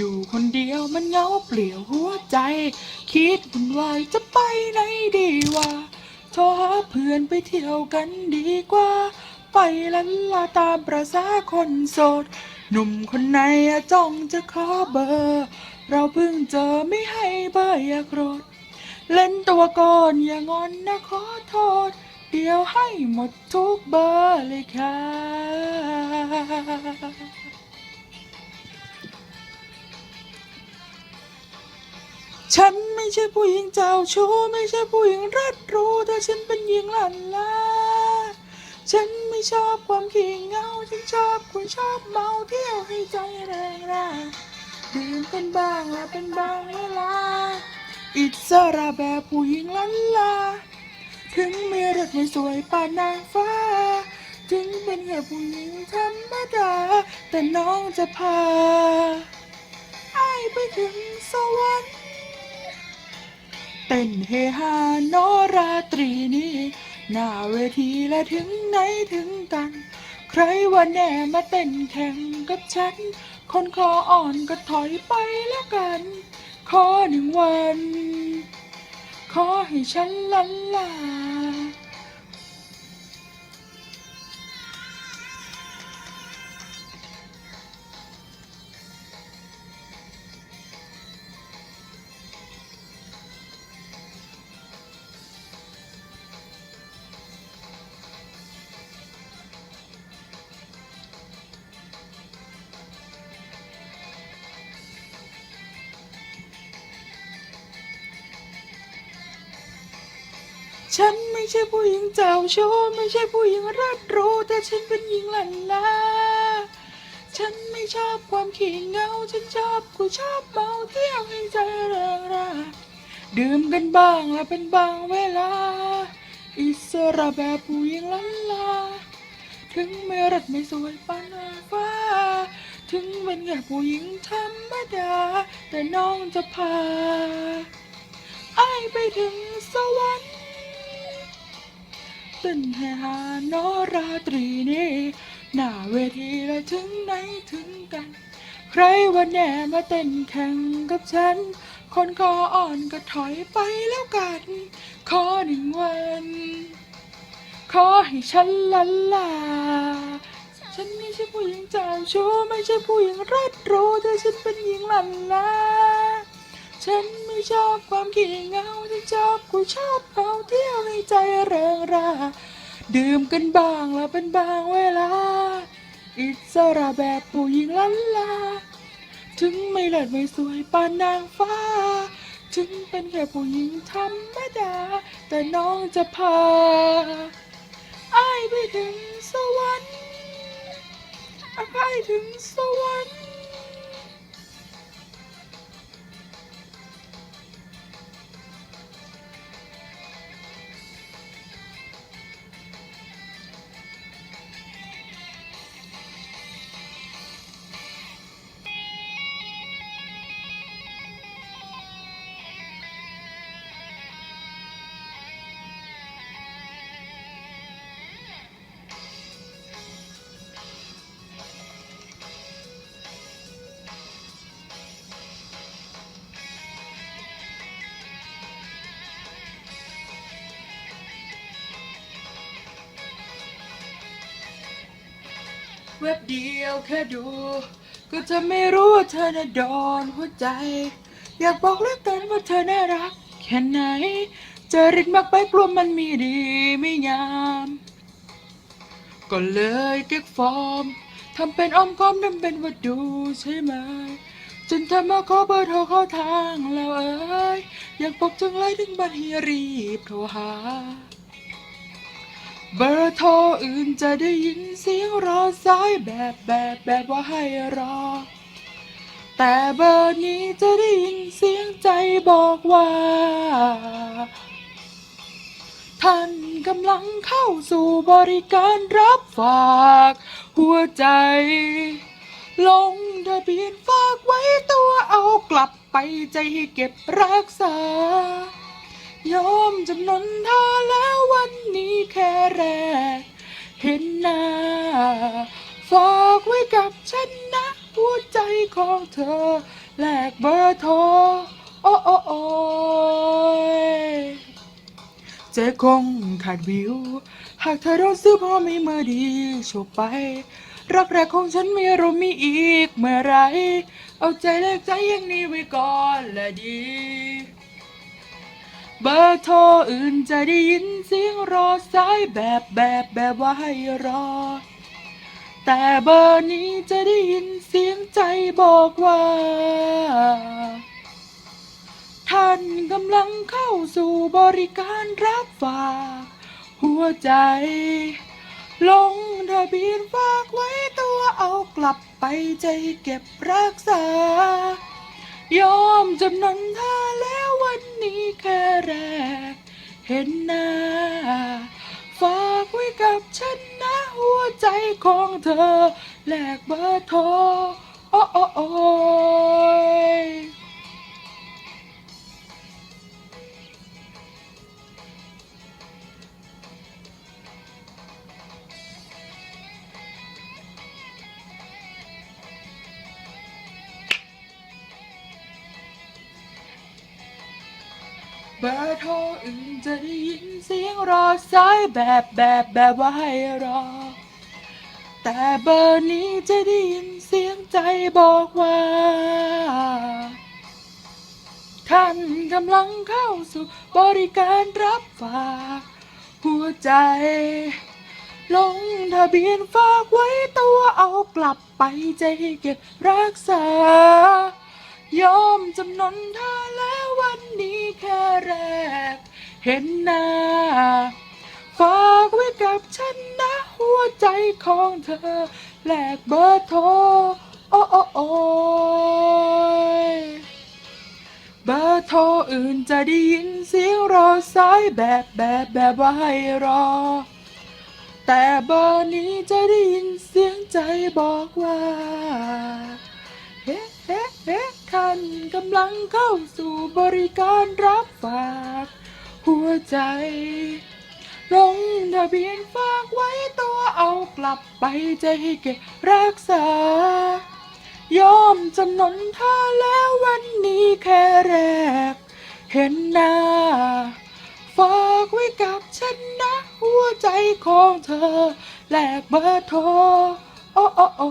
อยู่คนเดียวมันเหงาเปลี่ยวหัวใจ คิดวุ่นวายจะไปไหนดีวะโทรหาเพื่อนไปเที่ยวกันดีกว่า ไปลันลาตามประษาคนโสด หนุ่มคนไหนอะจ้องจะขอเบอร์ เราเพิ่งเจอไม่ให้เบอร์อย่าโกรธ เล่นตัวก่อนอย่างอนนะขอโทษ เดี๋ยวให้หมดทุกเบอร์เลยค่ะ ฉันไม่ใช่ผู้หญิงเจ้าชู้ไม่ใช่ผู้หญิงรัดรู้แต่ฉันเป็นหญิงหลันลาฉันไม่ชอบความขี้เงาฉันชอบคนชอบเมาเที่ยวให้ใจแรงร่าดื่มเป็นบ้างและเป็นบางเวลาอิสระแบบผู้หญิงลันลา ถึงไม่รักไม่สวยปานนางฟ้า ถึงเป็นแค่ผู้หญิงธรรมดา แต่น้องจะพาไอ้ไปถึงสวรรค์ เต้นเฮฮาโนราตรีนี้ หน้าเวทีและถึงไหนถึงกัน ใครว่าแน่มาเต้นแข่งกับฉัน คนคออ่อนก็ถอยไปแล้วกัน ขอหนึ่งวัน ขอให้ฉันลันลา ฉันไม่ใช่ผู้หญิงเจ้าชู้ไม่ใช่ผู้หญิงรัดรู้แต่ฉันเป็นหญิงหลันลาฉันไม่ชอบความขี้เงาฉันชอบกูชอบเมาเที่ยวให้ใจเริงราดื่มกันบ้างและเป็นบางเวลา อิสระแบบผู้หญิงลันลา ถึงไม่รัดไม่สวยปานนางฟ้า ถึงเป็นแค่ผู้หญิงธรรมดา แต่น้องจะพาไอไปถึงสวรรค์ เต้นแห่หาโนราตรีนี้หน้าเวทีและถึงไหนถึงกัน ใครว่าแน่มาเต้นแข่งกับฉัน คนคออ่อนก็ถอยไปแล้วกัน ขอหนึ่งวัน ขอให้ฉันลันลา ฉันไม่ใช่ผู้หญิงเจ้าชู้ไม่ใช่ผู้หญิงรัดรู้แต่ฉันเป็นหญิงลันลา ฉันไม่ชอบความขี้เหงาฉันชอบกูชอบเอาเที่ยวให้ใจเริงราดื่มกันบ้างและเป็นบางเวลา อิสระแบบผู้หญิงลันลา ถึงไม่เลิศไม่สวยปานนางฟ้า ถึงเป็นแค่ผู้หญิงธรรมดา แต่น้องจะพาไอ้ไปถึงสวรรค์ไอ้ถึงสวรรค์ เว็บเดียวแค่ดู ก็จะไม่รู้ว่าเธอน่ะโดนหัวใจ อยากบอกเหลือเกินว่าเธอน่ารัก แค่ไหนเจอริดมากไปกลัวมันมีดีไม่งาม ก็เลยเก็กฟอร์มทำเป็นอ้อมค้อมทำเป็นว่าดูใช่ไหมจนเธอมาขอเบอร์โทรเข้าทางแล้วเอ้ยอยากบอกจังเลยถึงบัตรให้รีบโทรหา เบอร์โทรอื่นจะได้ยินเสียงรอสายแบบแบบแบบว่าให้รอ แต่เบอร์นี้จะได้ยินเสียงใจบอกว่า ท่านกำลังเข้าสู่บริการรับฝาก หัวใจ ลงทะเบียนฝากไว้ตัวเอากลับไปใจให้เก็บรักษายอมจำนน เห็นหน้าฝากไว้กับฉันนะหัวใจของเธอแลกเบอร์โทรโอ้โอ้โอ้ยเจะคงขาดวิว หากเธอโดนซื้อพอไม่มาดีโชบไป รักแรกของฉันมีรมมีอีกเมื่อไร เอาใจแลกใจอย่างนี้ไว้ก่อนและดี เบอร์โทรอื่นจะได้ยินเสียงรอสายแบบแบบแบบว่าให้รอ แต่เบอร์นี้จะได้ยินเสียงใจบอกว่า ท่านกำลังเข้าสู่บริการรับฝาก หัวใจ ลงทะเบียนฝากไว้ตัวเอากลับไปใจเก็บรักษา ยอมจำนนท่าแล้ววันนี้แค่แรก เห็นหน้า ฝากไว้กับฉันนะหัวใจของเธอ แลกเบอร์โทรโอ้โอ้โอ้ เบอร์โทรอื่นจะได้ยินเสียงรอสายแบบแบบแบบว่าให้รอ แต่เบอร์นี้จะได้ยินเสียงใจบอกว่า ท่านกำลังเข้าสู่บริการรับฝากหัวใจ ลงทะเบียนฝากไว้ตัวเอากลับไปใจเก็บรักษา ยอมจำนนท่าแล้ววันนี้แค่แรก เห็นหน้า ฝากไว้กับฉันนะหัวใจของเธอ แลกเบอร์โทร โอ้โอ้โอ้ยเบอร์โทรอื่นจะได้ยินเสียงรอสายแบบแบบแบบว่าให้รอ แต่เบอร์นี้จะได้ยินเสียงใจบอกว่า เฮ้เฮ้เฮ้ท่านกำลังเข้าสู่บริการรับฝาก หัวใจ ลงทะเบียนฝากไว้ตัวเอากลับไปใจให้เก็บรักษา ยอมจำนนท่าแล้ววันนี้แค่แรก เห็นหน้า ฝากไว้กับฉันนะ หัวใจของเธอ แลกเบอร์โทรโอ้โอ้โอ้